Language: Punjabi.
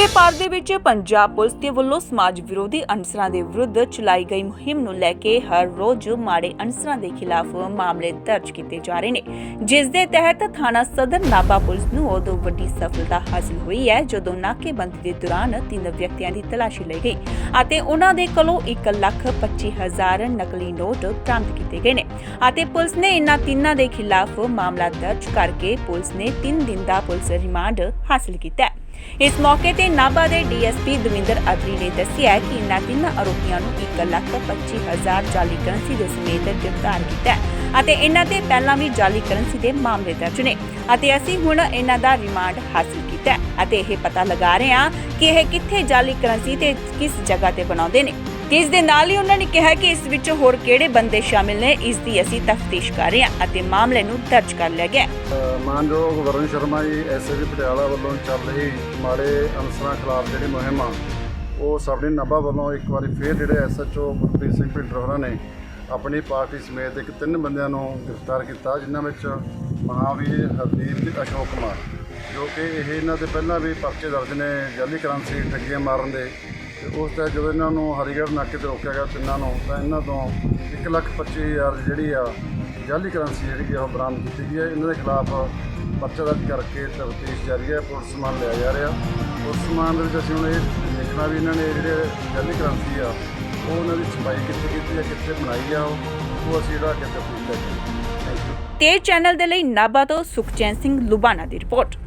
ਸੂਬੇ ਭਰ ਦੇ ਵਿੱਚ ਪੰਜਾਬ ਪੁਲਿਸ ਦੇ ਵੱਲੋਂ ਸਮਾਜ ਵਿਰੋਧੀ ਅਨਸਰਾਂ ਦੇ ਵਿਰੁੱਧ ਚਲਾਈ ਗਈ ਮੁਹਿੰਮ ਨੂੰ ਲੈ ਕੇ ਹਰ ਰੋਜ਼ ਮਾੜੇ ਅਨਸਰਾਂ ਦੇ ਖਿਲਾਫ ਮਾਮਲੇ ਦਰਜ ਕੀਤੇ ਜਾ ਰਹੇ ਨੇ, ਜਿਸ ਦੇ ਤਹਿਤ ਥਾਣਾ ਸਦਰ ਨਾਭਾ ਪੁਲਿਸ ਨੂੰ ਉਦੋਂ ਵੱਡੀ ਸਫਲਤਾ ਹਾਸਲ ਹੋਈ ਹੈ, ਜਦੋਂ ਨਾਕੇਬੰਦੀ ਦੇ ਦੌਰਾਨ ਤਿੰਨ ਵਿਅਕਤੀਆਂ ਦੀ ਤਲਾਸ਼ੀ ਲਈ ਗਈ ਅਤੇ ਉਹਨਾਂ ਦੇ ਕੋਲੋਂ 1 ਲੱਖ 25 ਹਜ਼ਾਰ ਨਕਲੀ ਨੋਟ ਬਰਾਮਦ ਕੀਤੇ ਗਏ ਨੇ ਅਤੇ ਪੁਲਿਸ ਨੇ ਇਨ੍ਹਾਂ ਤਿੰਨਾਂ ਦੇ ਖਿਲਾਫ ਮਾਮਲਾ ਦਰਜ ਕਰਕੇ ਪੁਲਿਸ ਨੇ 3 ਦਿਨ ਦਾ ਪੁਲਿਸ ਰਿਮਾਂਡ ਹਾਸਲ ਕੀਤਾ ਹੈ। ਇਸ ਮੌਕੇ ਤੇ ਨਾਭਾ ਦੇ ਡੀਐਸਪੀ ਦਵਿੰਦਰ ਅਦਰੀ ਨੇ ਦੱਸਿਆ ਕਿ ਇਨ੍ਹਾਂ ਤਿੰਨ ਆਰੋਪੀਆਂ ਨੂੰ 1 ਲੱਖ 25 ਜਾਲੀ ਕਰੰਸੀ ਦੇ ਸਮੇਤ ਗ੍ਰਿਫਤਾਰ ਕੀਤਾ ਅਤੇ ਇਹਨਾਂ ਤੇ ਪਹਿਲਾਂ ਵੀ ਜਾਲੀ ਕਰੰਸੀ ਦੇ ਮਾਮਲੇ ਦਰਜ ਨੇ ਅਤੇ ਅਸੀਂ ਹੁਣ ਇਹਨਾਂ ਦਾ ਰਿਮਾਂਡ ਹਾਸਲ ਕੀਤਾ ਅਤੇ ਇਹ ਪਤਾ ਲਗਾ ਰਹੇ ਹਾਂ ਕਿ ਇਹ ਕਿੱਥੇ ਜਾਲੀ ਕਰੰਸੀ ਤੇ ਕਿਸ ਜਗ੍ਹਾ ਤੇ ਬਣਾਉਂਦੇ ਨੇ। ਤੇ ਇਸ ਦੇ ਨਾਲ ਹੀ ਉਹਨਾਂ ਨੇ ਕਿਹਾ ਕਿ ਇਸ ਵਿੱਚ ਹੋਰ ਕਿਹੜੇ ਬੰਦੇ ਸ਼ਾਮਿਲ ਨੇ, ਇਸ ਦੀ ਅਸੀਂ ਤਫਤੀਸ਼ ਕਰ ਰਹੇ ਹਾਂ ਅਤੇ ਮਾਮਲੇ ਨੂੰ ਦਰਜ ਕਰ ਲਿਆ ਗਿਆ ਮਾਨਯੋਗ ਵਰੁਣ ਸ਼ਰਮਾ ਜੀ ਐਸਐਸਪੀ ਪਟਿਆਲਾ ਵੱਲੋਂ ਚੱਲ ਰਹੀ ਮਾੜੇ ਅਨਸਰਾਂ ਖਿਲਾਫ ਜਿਹੜੀ ਮੁਹਿੰਮ ਆ, ਉਹ ਸਾਡੀ ਨਾਭਾ ਵੱਲੋਂ ਇੱਕ ਵਾਰੀ ਫੇਰ ਜਿਹੜੇ ਐਸਐਚਓ ਗੁਰਪ੍ਰੀਤ ਸਿੰਘ ਭਿੰਡਰ ਹੋਰਾਂ ਨੇ ਆਪਣੀ ਪਾਰਟੀ ਸਮੇਤ ਇੱਕ ਤਿੰਨ ਬੰਦਿਆਂ ਨੂੰ ਗ੍ਰਿਫਤਾਰ ਕੀਤਾ, ਜਿਨ੍ਹਾਂ ਵਿੱਚ ਮਹਾਵੀਰ ਹਰਦੀਪ ਤੇ ਅਸ਼ੋਕ ਕੁਮਾਰ, ਜੋ ਕਿ ਇਹ ਇਹਨਾਂ ਦੇ ਪਹਿਲਾਂ ਵੀ ਪਰਚੇ ਦਰਜ ਨੇ ਜਾਲੀ ਕਰੰਸੀ, ਠੱਗੀਆਂ ਮਾਰਨ ਦੇ ਤੇ ਉਸ ਤੇ ਜਦੋਂ ਇਹਨਾਂ ਨੂੰ ਹਰੀਗੜ੍ਹ ਨਾਕੇ ਤੇ ਰੋਕਿਆ ਗਿਆ ਤਿੰਨਾਂ ਨੂੰ, ਤਾਂ ਇਹਨਾਂ ਤੋਂ 125000 ਦੀ ਜਿਹੜੀ ਆ ਜਾਲੀ ਕਰੰਸੀ ਜਿਹੜੀ ਆ ਉਹ ਬਰਾਮਦ ਕੀਤੀ ਗਈ ਹੈ। ਇਹਨਾਂ ਦੇ ਖਿਲਾਫ ਪਰਚਾ ਦਰਜ ਕਰਕੇ ਤਫਤੀਸ਼ ਜਾਰੀ ਹੈ, ਪੁਲਿਸ ਸਮਾਨ ਲਿਆ ਜਾ ਰਿਹਾ। ਉਸ ਸਮਾਨ ਦੇ ਵਿੱਚ ਅਸੀਂ ਹੁਣ ਇਹ ਦੇਖਣਾ ਵੀ ਇਹਨਾਂ ਨੇ ਜਿਹੜੇ ਜਾਲੀ ਕਰੰਸੀ ਆ, ਉਹ ਉਹਨਾਂ ਦੀ ਛਪਾਈ ਕਿੱਥੇ ਕੀਤੀ ਹੈ, ਕਿੱਥੇ ਬਣਾਈ ਆ, ਉਹ ਉਹ ਅਸੀਂ ਜਿਹੜਾ ਅੱਗੇ ਤਫਤੀਸ਼ ਕਰਾਂਗੇ। ਥੈਂਕ ਚੈਨਲ ਦੇ ਲਈ ਨਾਭਾ ਤੋਂ ਸੁਖਚੈਨ ਸਿੰਘ ਲੁਬਾਣਾ ਦੀ ਰਿਪੋਰਟ।